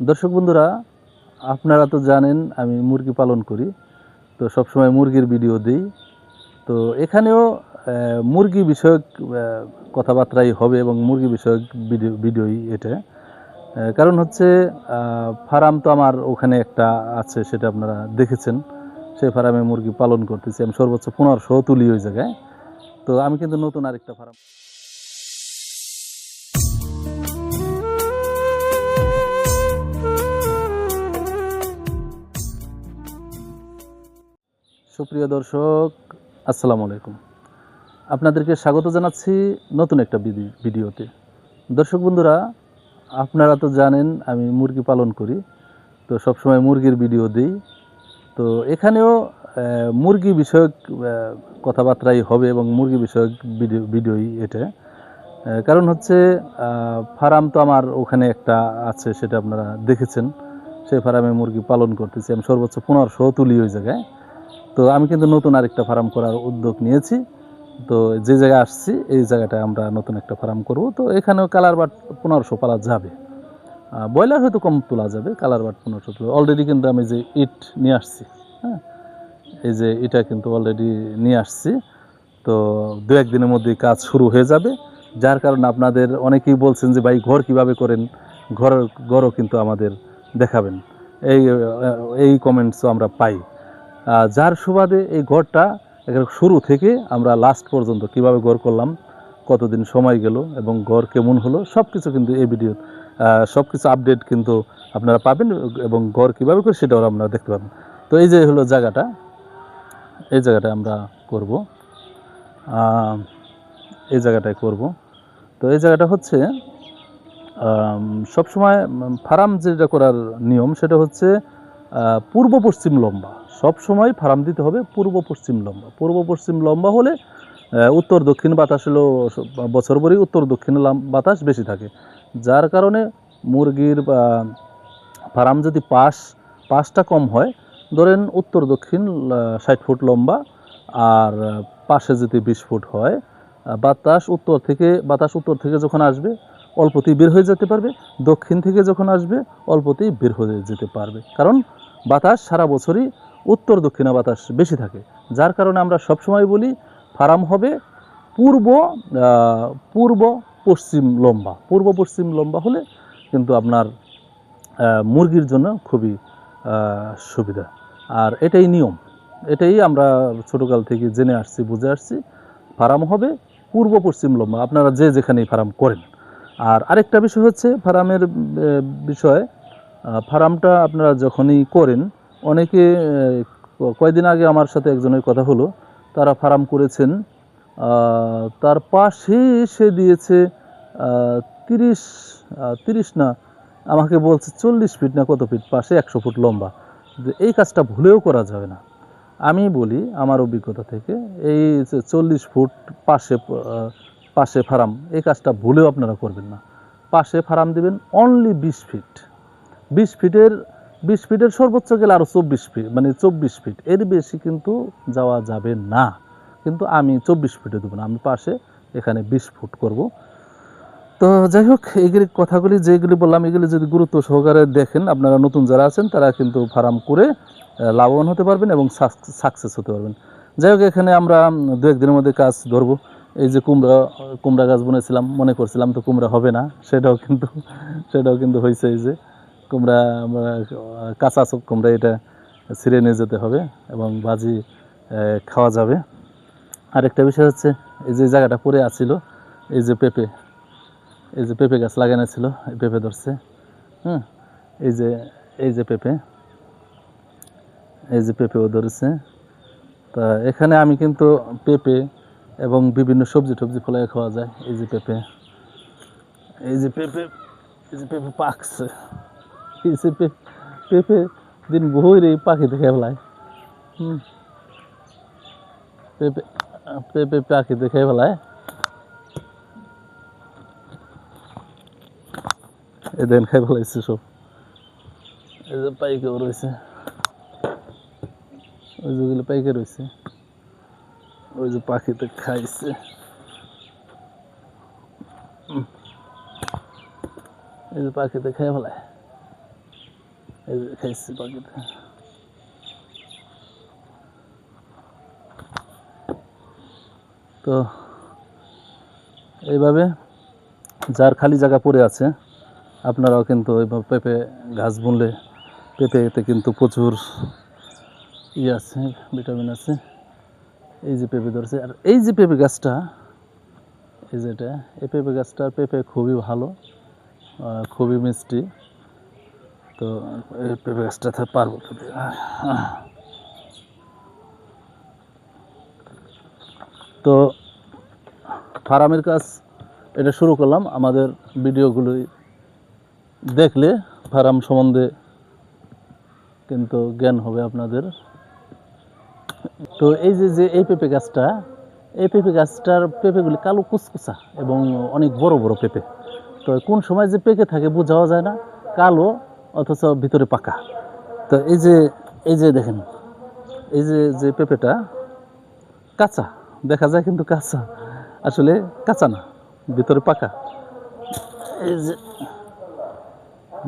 দর্শক বন্ধুরা, আপনারা তো জানেন আমি মুরগি পালন করি, তো সবসময় মুরগির ভিডিও দিই। তো এখানেও মুরগি বিষয়ক কথাবার্তাই হবে এবং মুরগি বিষয়ক ভিডিও, ভিডিওই এটা। কারণ হচ্ছে ফার্ম তো আমার ওখানে একটা আছে, সেটা আপনারা দেখেছেন। সেই ফার্মে মুরগি পালন করতেছি। আমি সর্বোচ্চ পনেরোশো তুলি ওই জায়গায়। তো আমি কিন্তু নতুন আরেকটা ফার্ম সুপ্রিয় দর্শক, আসসালামু আলাইকুম। আপনাদেরকে স্বাগত জানাচ্ছি নতুন একটা ভিডি- ভিডিওতে। দর্শক বন্ধুরা, আপনারা তো জানেন, আমি মুরগি পালন করি, তো সবসময় মুরগির ভিডিও দিই। তো এখানেও মুরগি বিষয়ক কথাবার্তাই হবে এবং মুরগি বিষয়ক ভিডিও, ভিডিওই এটা। কারণ হচ্ছে ফার্ম তো আমার ওখানে একটা আছে, সেটা আপনারা দেখেছেন। সেই ফার্মে মুরগি পালন করতেছি। আমি সর্বোচ্চ পনেরোশো তুলি ওই জায়গায়। তো আমি কিন্তু নতুন আরেকটা ফার্ম করার উদ্যোগ নিয়েছি। তো যে জায়গায় আসছি, এই জায়গাটায় আমরা নতুন একটা ফার্ম করব। তো এখানেও কালার বাট পনেরোশো পালা যাবে। ব্রয়লার হয়তো কম তোলা যাবে কালার বাট পনেরোশো তোলা। অলরেডি কিন্তু আমি যে ইট নিয়ে আসছি হ্যাঁ এই যে এটা কিন্তু অলরেডি নিয়ে আসছি। তো দু একদিনের মধ্যেই কাজ শুরু হয়ে যাবে। যার কারণে আপনাদের অনেকেই বলছেন যে, ভাই, ঘর কীভাবে করেন? ঘর ঘরও কিন্তু আমাদের দেখাবেন। এই এই কমেন্টসও আমরা পাই। যার সুবাদে এই একেবারে শুরু থেকে আমরা লাস্ট পর্যন্ত কীভাবে ঘর করলাম, কতদিন সময় গেল এবং ঘর কেমন হলো সব কিছু কিন্তু এই ভিডিও সব কিছু আপডেট কিন্তু আপনারা পাবেন এবং ঘর কীভাবে করে সেটাও আপনারা দেখতে পাবেন। তো এই যে হলো জায়গাটা, এই জায়গাটা আমরা করব। এই জায়গাটায় করব। তো এই জায়গাটা হচ্ছে সবসময় ফার্ম যেটা করার নিয়ম সেটা হচ্ছে পূর্ব পশ্চিম লম্বা। সব সময় ফার্ম দিতে হবে পূর্ব পশ্চিম লম্বা। পূর্ব পশ্চিম লম্বা হলে উত্তর দক্ষিণ বাতাস হলো বছর ভরই উত্তর দক্ষিণ বাতাস বেশি থাকে। যার কারণে মুরগির ফার্ম যদি পাশ, পাশটা কম হয়, ধরেন উত্তর দক্ষিণ ষাট ফুট লম্বা আর পাশে যদি বিশ ফুট হয় বাতাস উত্তর থেকে, বাতাস উত্তর থেকে যখন আসবে, অল্পতেই বের হয়ে যেতে পারবে। দক্ষিণ থেকে যখন আসবে, অল্পতেই বের হয়ে যেতে পারবে। কারণ বাতাস সারা বছরই উত্তর দক্ষিণা বাতাস বেশি থাকে। যার কারণে আমরা সবসময় বলি ফার্ম হবে পূর্ব পূর্ব পশ্চিম লম্বা। পূর্ব পশ্চিম লম্বা হলে কিন্তু আপনার মুরগির জন্য খুবই সুবিধা। আর এটাই নিয়ম। এটাই আমরা ছোটোকাল থেকে জেনে আসছি, বুঝে আসছি। ফার্ম হবে পূর্ব পশ্চিম লম্বা। আপনারা যে যেখানেই ফার্ম করেন। আর আরেকটা বিষয় হচ্ছে ফার্মের বিষয় ফার্মটা আপনারা যখনই করেন অনেকে আহ, কয়দিন আগে আমার সাথে একজনের কথা হলো। তারা ফার্ম করেছেন। তার পাশে সে দিয়েছে তিরিশ তিরিশ না আমাকে বলছে চল্লিশ ফিট না কত ফিট? পাশে একশো ফুট লম্বা। যে এই কাজটা ভুলেও করা যাবে না। আমি বলি আমার অভিজ্ঞতা থেকে এই চল্লিশ ফুট পাশে পাশে ফার্ম এই কাজটা ভুলেও আপনারা করবেন না। পাশে ফার্ম দিবেন অনলি বিশ ফিট। বিশ ফিটের বিশ ফিটের সর্বোচ্চ গেলে আরও চব্বিশ ফিট মানে চব্বিশ ফিট। এর বেশি কিন্তু যাওয়া যাবে না। কিন্তু আমি চব্বিশ ফিটে দেবো না, আমি পাশে এখানে বিশ ফুট করব। তো যাই হোক এইগুলি কথাগুলি যেগুলি বললাম, এগুলি যদি গুরুত্ব সহকারে দেখেন, আপনারা নতুন যারা আছেন, তারা কিন্তু ফার্ম করে লাভবান হতে পারবেন এবং সাকসেস হতে পারবেন। যাই হোক, এখানে আমরা দু একদিনের মধ্যে কাজ ধরবো। এই যে কুমড়া কুমড়া গাছ বুনেছিলাম, মনে করছিলাম তো কুমড়া হবে না, সেটাও কিন্তু সেটাও কিন্তু হয়েছে এই যে। কুমড়া কাঁচা সব কুমড়া এটা ছিঁড়ে নিয়ে যেতে হবে এবং ভাজি খাওয়া যাবে। আরেকটা বিষয় হচ্ছে, এই যে জায়গাটা পড়ে আছিল, এই যে পেঁপে, এই যে পেঁপে গাছ লাগানো ছিল, এই পেঁপে ধরছে, হুম, এই যে এই যে পেঁপে, এই যে পেঁপেও ধরেছে। তা এখানে আমি কিন্তু পেঁপে এবং বিভিন্ন সবজি টবজি ফলাই খাওয়া যায়। এই যে পেঁপে, এই যে পেঁপে, এই যে পেঁপে পাকছে। এই পেঁপে দিন বই রে পাখি দেখে ফেলায়। হুম। পেঁপে পেঁপে পাখি দেখে ফেলায়। এই দেন খাই ফেলাইছে সব। এই যে পাইকে রয়েছে। ওই যেগুলো পাইকে রয়েছে। ওই যে পাখিতে খাইছে। এই যে পাখিতে খেয়ে ফেলায়। এই খাইছি বাকিটা তো, এইভাবে যার খালি জায়গা পড়ে আছে, আপনারাও কিন্তু পেঁপে গাছ বুনলে, পেঁপেতে কিন্তু প্রচুর ইয়ে আছে, ভিটামিন আছে। এই যে পেঁপে ধরছে, আর এই যে পেঁপে গাছটা, এই যেটা এই পেঁপে গাছটা, পেঁপে খুবই ভালো খুবই মিষ্টি। তো পেঁপে গাছটাতে পারব। তো, ফার্মের কাজ, এটা শুরু করলাম। আমাদের ভিডিওগুলো দেখলে ফার্ম সম্বন্ধে কিন্তু জ্ঞান হবে আপনাদের। তো, এই যে যে এই পেঁপে গাছটা, এই পেঁপে গাছটার পেঁপেগুলি কালো কুচকুচা এবং অনেক বড় বড় পেঁপে। তো, কোন সময় যে পেকে থাকে বোঝাও যায় না। কালো অথচ ভিতরে পাকা। তো এই যে এই যে দেখেন, এই যে যে পেঁপেটা কাঁচা, দেখা যায় কিন্তু কাঁচা। আসলে কাঁচা না, ভিতরে পাকা। এই যে,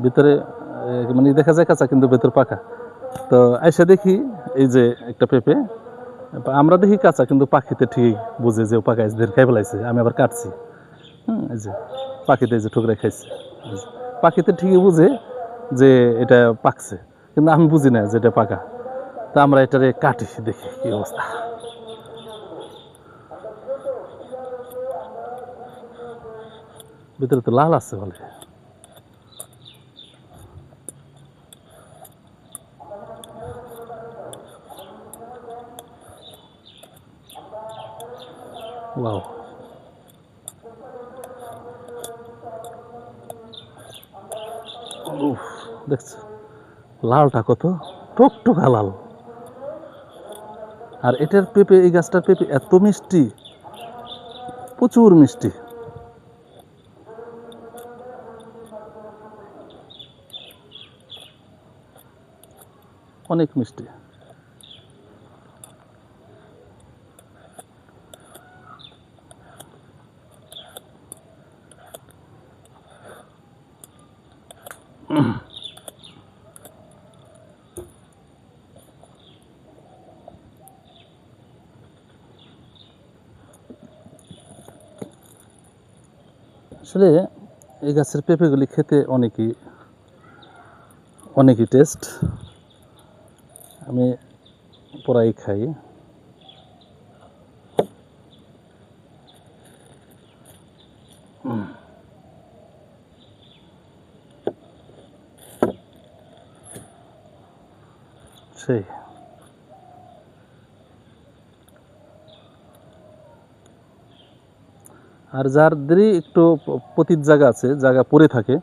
ভিতরে মানে দেখা যায় কাঁচা কিন্তু ভেতর পাকা। তো এসে দেখি এই যে একটা পেঁপে, আমরা দেখি কাঁচা কিন্তু পাখিতে ঠিক বুঝে যে ও পাকা এসে খাই ফেলাইছে, আমি আবার কাটছি। হুম, এই যে, পাখিতে এই যে ঠুকরে খাইছে। পাখিতে ঠিকই বুঝে যে এটা পাকছে। কিন্তু আমি বুঝি না যে এটা পাকা। তা আমরা এটারে কাটি, দেখি কি অবস্থা। ভিতরে তো লাল আছে বলে। ওয়াও। উফ। দেখছ? লালটা কত টকটকা লাল। আর এটার পেঁপে, এই গাছটার পেঁপে এত মিষ্টি, প্রচুর মিষ্টি। অনেক মিষ্টি। আসলে এই গাছের পেঁপেগুলি খেতে অনেকই অনেকই টেস্ট আমি প্রায় খাই। সেই। আর যাদেরই একটু পতিত জায়গা আছে, জায়গা পড়ে থাকে,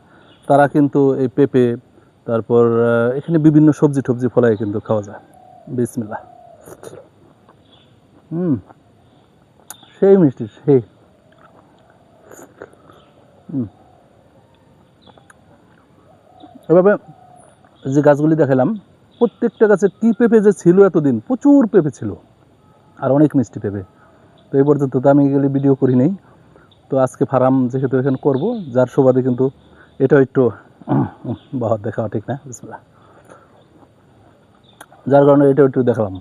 তারা কিন্তু এই পেঁপে, তারপর এখানে বিভিন্ন সবজি টবজি ফলাই কিন্তু খাওয়া যায়। বিসমিল্লা হুম। সেই মিষ্টি, সেই। হুম। এভাবে যে গাছগুলি দেখালাম, প্রত্যেকটা গাছে কী পেঁপে যে ছিল এতদিন? প্রচুর পেঁপে ছিল। আর অনেক মিষ্টি পেঁপে। তো এই পর্যন্ত তো আমি এগুলি ভিডিও করি নাই। তো আজকে ফার্ম যেহেতু এখানে করব, যার সুবাদে কিন্তু এটাও একটু বাহার দেখাও, ঠিক না? বিসমিল্লাহ। যার কারণে এটাও একটু দেখালাম।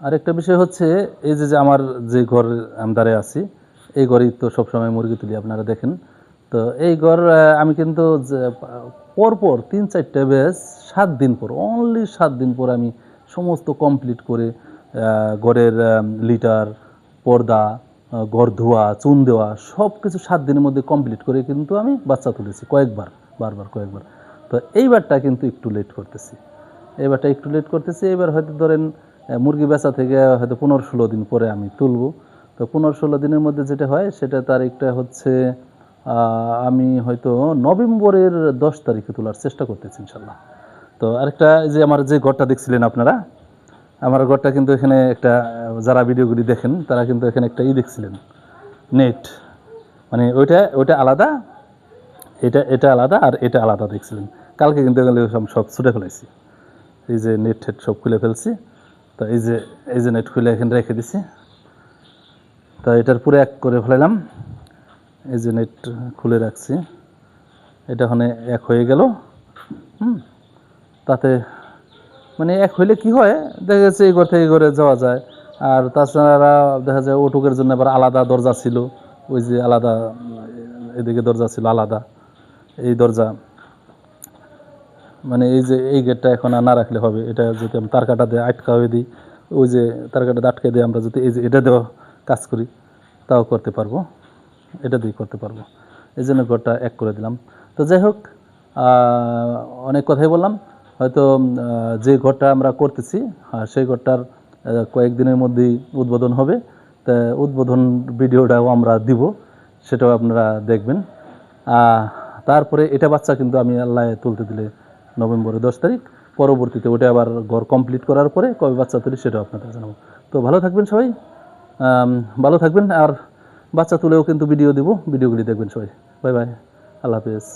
আরেকটা বিষয় হচ্ছে, এই যে যে আমার যে ঘর আমি দাঁড়িয়ে আছি, এই ঘরেই তো সবসময় মুরগি তুলি, আপনারা দেখেন। তো এই ঘর আমি কিন্তু পরপর তিন চারটে বেশ সাত দিন পর অনলি সাত দিন পর আমি সমস্ত কমপ্লিট করে ঘরের লিটার, পর্দা ঘর ধোয়া, চুন দেওয়া সব কিছু সাত দিনের মধ্যে কমপ্লিট করে কিন্তু আমি বাচ্চা তুলেছি কয়েকবার, বারবার, কয়েকবার। তো এইবারটা কিন্তু একটু লেট করতেছি। এবারটা একটু লেট করতেছি এবার হয়তো ধরেন মুরগি বেচা থেকে হয়তো পনেরো ষোলো দিন পরে আমি তুলব। তো পনেরো ষোলো দিনের মধ্যে যেটা হয়, সেটা তারিখটা হচ্ছে আমি হয়তো নভেম্বরের দশ তারিখে তোলার চেষ্টা করতেছি ইনশাল্লাহ। তো আরেকটা যে আমার যে ঘরটা দেখছিলেন আপনারা আমার ঘরটা কিন্তু এখানে একটা যারা ভিডিওগুলি দেখেন, তারা কিন্তু এখানে একটা ই দেখছিলেন। নেট মানে ওইটা ওইটা আলাদা, এটা এটা আলাদা আর এটা আলাদা দেখছিলেন। কালকে কিন্তু এগুলো সব সব ছুটে ফেলেছি এই যে নেট ঠেট সব খুলে ফেলছি। তো এই যে এই যে নেট খুলে এখানে রেখে দিছি। তো এটার পুরো এক করে ফেলাম এই যে নেট খুলে রাখছি। এটা ওখানে এক হয়ে গেল। হুম। তাতে মানে এক হইলে কি হয়, দেখা যাচ্ছে এই ঘর থেকে এই ঘরে যাওয়া যায়। আর তাছাড়া দেখা যায় ওটুকের জন্য আবার আলাদা দরজা ছিল। ওই যে আলাদা, এদিকে দরজা ছিল আলাদা, এই দরজা। মানে এই যে এই গেটটা এখন আর না রাখলে হবে, এটা যদি আমি তার কাটা দিয়ে আটকা হয়ে দিই, ওই যে তার কাটা আটকে দিয়ে আমরা যদি এই যে এটা দেওয়া কাজ করি, তাও করতে পারব। এটা দিয়ে করতে পারব। এই জন্য ঘরটা এক করে দিলাম। তো যাই হোক অনেক কথাই বললাম। হয়তো যে ঘরটা আমরা করতেছি সেই ঘরটার কয়েকদিনের মধ্যেই উদ্বোধন হবে। তা উদ্বোধন ভিডিওটাও আমরা দিব, সেটাও আপনারা দেখবেন। তারপরে এটা বাচ্চা কিন্তু আমি আল্লাহ তুলতে দিলে নভেম্বরের দশ তারিখ। পরবর্তীতে ওটা আবার ঘর কমপ্লিট করার পরে কবে বাচ্চা তুলি সেটাও আপনাদের জানাব। তো ভালো থাকবেন সবাই। ভালো থাকবেন। আর বাচ্চা তুলেও কিন্তু ভিডিও দিব, ভিডিওগুলি দেখবেন সবাই। Bye bye. আল্লাহ হাফেজ।